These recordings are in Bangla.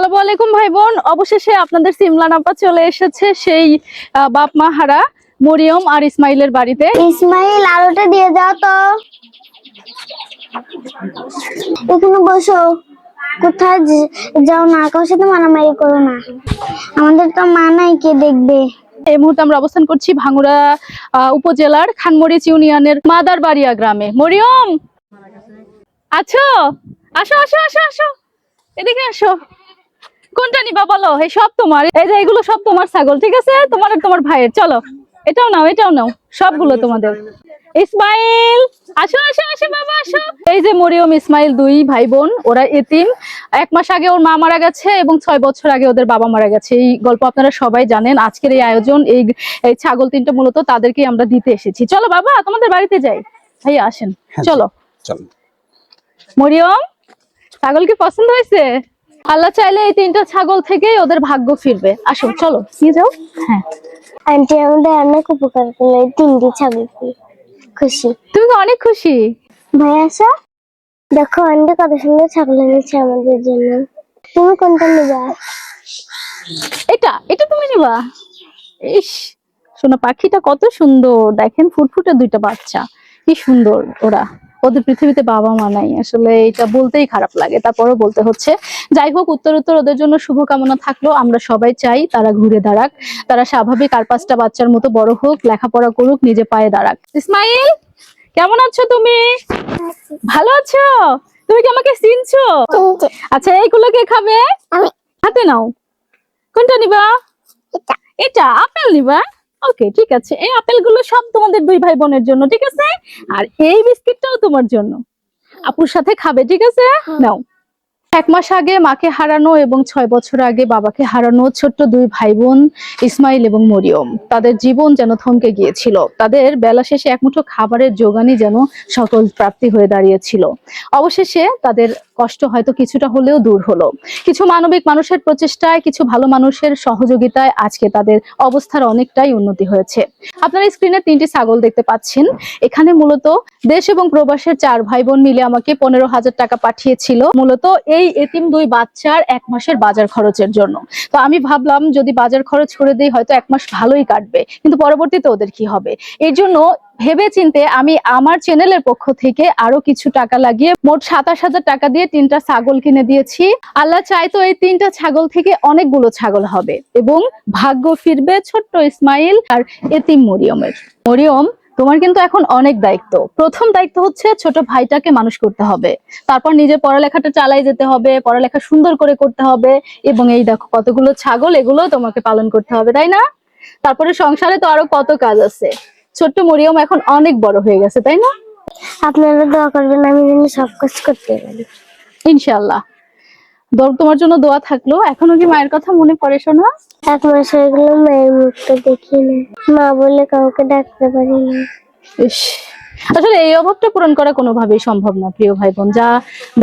আসসালামু আলাইকুম ভাই বোন অবশেষে আপনাদের সিমলান আপা চলে এসেছে সেই বাপ মরিয়ম আর ইসমাইলের বাড়িতে। ইসমাইল আলোটা দিয়ে যাও তো। এখানে বসো। কোথায় যাও না কারোর সাথে মারামারি করো না। আমাদের তো মা নাই কে দেখবে? এই মুহূর্তে আমরা অবস্থান করছি ভাঙ্গুড়া উপজেলার খানমরিচ ইউনিয়নের মাদারবাড়িয়া গ্রামে। মরিয়ম আছো? আসো আসো আসো আসো। এদিকে আসো। কোনটা নিবা বলো? এই সব তোমার এই যে এগুলো সব তোমার ছাগল ঠিক আছে? তোমার আর তোমার ভাইয়ের চলো। এটাও নাও এটাও নাও সবগুলো তোমাদের। ইসমাইল আসো আসো আসো বাবা আসো। এই যে মরিয়ম ইসমাইল দুই ভাই বোন ওরা এতিম। এক মাস আগে ওর মা মারা গেছে এবং ছয় বছর আগে ওদের বাবা মারা গেছে। এই গল্প আপনারা সবাই জানেন। আজকের এই আয়োজন এই এই ছাগল তিনটা মূলত তাদেরকে আমরা দিতে এসেছি। চলো বাবা তোমাদের বাড়িতে যাই। ভাইয়া আসেন চলো। চল। মরিয়ম ছাগল কি পছন্দ হয়েছে? আল্লাহ চাইলে এই তিনটা ছাগল থেকেই ওদের ভাগ্য ফিরবে। আসো চলো নিয়ে যাও। হ্যাঁ। আন্টি আমাদের অনেক উপকার করল এই তিনটি ছাগলকে খুশি। তুমি অনেক খুশি। ভাই আসো। দেখো আন্টি কত সুন্দর ছাগল এনেছে আমাদের জন্য। তুমি কোনটা নেবা? এটা এটা তুমি নিবা? ইস শোনো পাখিটা কত সুন্দর। দেখেন ফুটফুটে দুইটা বাচ্চা। কি সুন্দর ওরা। ওদের পৃথিবীতে বাবা মা নাই। আসলে এটা বলতেই খারাপ লাগে। তারপরও বলতে হচ্ছে যাই হোক উত্তর উত্তর ওদের জন্য শুভকামনা থাকল। আমরা সবাই চাই তারা ঘুরে দাঁড়াক তারা স্বাভাবিক আর পাঁচটা বাচ্চার মতো বড় হোক লেখাপড়া করুক নিজে পায়ে দাঁড়াক। ইসমাইল কেমন আছো তুমি? ভালো আছো? তুমি কি আমাকে চিনছো? আচ্ছা এইগুলো কে খাবে? হাতে নাও। কোনটা নিবা? এটা। এটা আপেল নিবা। ওকে ঠিক আছে। এই আপেলগুলো সব তোমাদের দুই ভাই বোনের জন্য ঠিক আছে? আর এই বিস্কিটটাও তোমার জন্য। আপুর সাথে খাবে ঠিক আছে? নাও। এক মাস আগে মাকে হারানো এবং ছয় বছর আগে বাবাকে হারানো ছোট্ট দুই ভাই বোন ইসমাইল এবং মরিয়ম। তাদের জীবন যেন থমকে গিয়েছিল। তাদের বেলা শেষে একমুঠো খাবারের যোগানই যেন সকল প্রাপ্তি হয়ে দাঁড়িয়েছিল। অবশেষে তাদের কষ্ট হয়তো কিছুটা হলেও দূর হলো। কিছু মানবিক মানুষের প্রচেষ্টায়, কিছু ভালো মানুষের সহযোগিতায় আজকে তাদের অবস্থার অনেকটাই উন্নতি হয়েছে। আপনারা স্ক্রিনে তিনটি ছাগল দেখতে পাচ্ছেন। এখানে মূলত দেশ এবং প্রবাসের চার ভাই বোন মিলে আমাকে পনেরো হাজার টাকা পাঠিয়েছিল। মূলত এই এতিম দুই বাচ্চার এক মাসের বাজার খরচের জন্য। তো আমি ভাবলাম, যদি বাজার খরচ করে দিই, হয়তো এক মাস ভালোই কাটবে। কিন্তু পরবর্তীতে ওদের কি হবে? এর জন্য ভেবে চিনতে আমি আমার চ্যানেলের পক্ষ থেকে আরও কিছু টাকা লাগিয়ে মোট সাতাশ হাজার টাকা দিয়ে তিনটা ছাগল কিনে দিয়েছি। আল্লাহ চাইতো এই তিনটা ছাগল থেকে অনেকগুলো ছাগল হবে এবং ভাগ্য ফিরবে ছোট্ট ইসমাইল আর এতিম মরিয়মের। মরিয়ম, তোমার কিন্তু এখন অনেক দায়িত্ব। প্রথম দায়িত্ব হচ্ছে ছোট ভাইটাকে মানুষ করতে হবে। তারপর নিজের পড়ালেখাটা চালাই যেতে হবে, পড়ালেখা সুন্দর করে করতে হবে এবং এই দেখো কতগুলো ছাগল, এগুলো তোমাকে পালন করতে হবে, তাই না? তারপরে সংসারে তো আরও কত কাজ আছে। ছোট্ট মরিয়ম এখন অনেক বড় হয়ে গেছে তাই না? আপনারা দোয়া করবেন আমি যেন সব কাজ করতে পারি। ইনশাল্লাহ দর- তোমার জন্য দোয়া থাকল। এখনও কি মায়ের কথা মনে পড়ে শোনা এক মাস হয়ে গেল মায়ের মুখটা দেখি না মা বলে কাউকে ডাকতে পারি না। ইস। আসলে এই অভাবটা পূরণ করা কোনোভাবেই সম্ভব না, প্রিয় ভাই বোন যা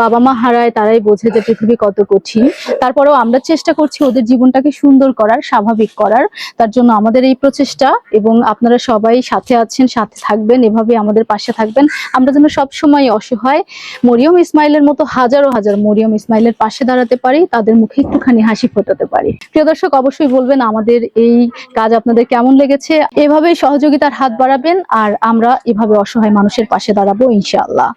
বাবা মা হারায়, তারাই বোঝে যে পৃথিবী কত কঠিন। তারপরেও আমরা চেষ্টা করছি ওদের জীবনটাকে সুন্দর করার, স্বাভাবিক করার। তার জন্য আমাদের এই প্রচেষ্টা এবং আপনারা সবাই সাথে আছেন, সাথে থাকবেন, এভাবে আমাদের পাশে থাকবেন। আমরা যেন সব সময় অসহায়, মরিয়ম ইসমাইলের মতো হাজারো হাজার মরিয়ম ইসমাইলের পাশে দাঁড়াতে পারি, তাদের মুখে একটুখানি হাসি ফোটাতে পারি। প্রিয় দর্শক, অবশ্যই বলবেন আমাদের এই কাজ আপনাদের কেমন লেগেছে? এভাবেই সহযোগিতার হাত বাড়াবেন, আর আমরা এভাবে অসহায় মানুষের পাশে দাঁড়াবো ইনশাআল্লাহ।